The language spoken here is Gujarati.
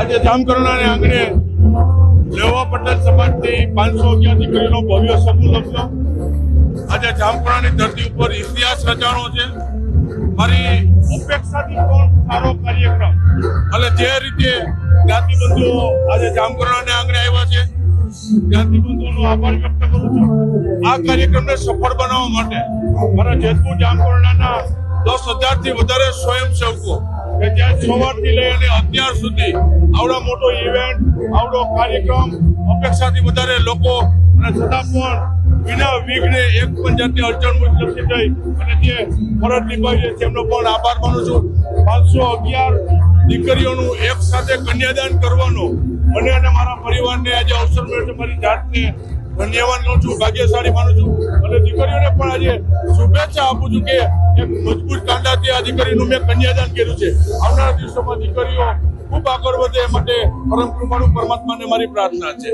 આજે જામકરણાને આંગણે લેવા પટેલ સમાજની પાંચસો અગિયાર દીકરીનો ભવ્ય સમૂહ લગ્ન આજે જામકરણાની ધરતી ઉપર ઇતિહાસ રચાણો છે. મારી અપેક્ષાથી પણ સારો કાર્યક્રમ. અને જે રીતે જ્ઞાતિબંધુઓ આજે જામકરણાને આંગણે આવ્યા છે, જ્ઞાતિબંધુઓનો આભાર વ્યક્ત કરું છું. આ કાર્યક્રમને સફળ બનાવવા માટે મારા જેતપુર જામકરણાના દસ હજારથી વધારે સ્વયંસેવકો. કે જ્યાં સવારથી લઈ અને અત્યાર સુધી આવડા મોટો ઇવેન્ટ આવડો કાર્યક્રમ, અપેક્ષાથી વધારે લોકો, અને છતાં પણ વિના વિઘ્ને એક પણ જાતની અડચણ મુજબ થઈ. અને જે ફરજ નિભાવી તેમનો પણ આભાર માનું છું. પાંચસો અગિયાર દીકરીઓનું એક સાથે કન્યાદાન કરવાનો મને અને મારા પરિવારને આજે અવસર મળ્યો છે, મારી જાતને ધન્યવાદ કરું છું, ભાગ્યશાળી માનું છું. અને દીકરીઓને પણ આજે શુભેચ્છા આપું છું કે એક મજબૂત કાંડાથી આ દીકરીનું મેં કન્યાદાન કર્યું છે. આવનારા દિવસોમાં દીકરીઓ ખૂબ આગળ વધે માટે પરમ કૃપાનું પરમાત્માને મારી પ્રાર્થના છે.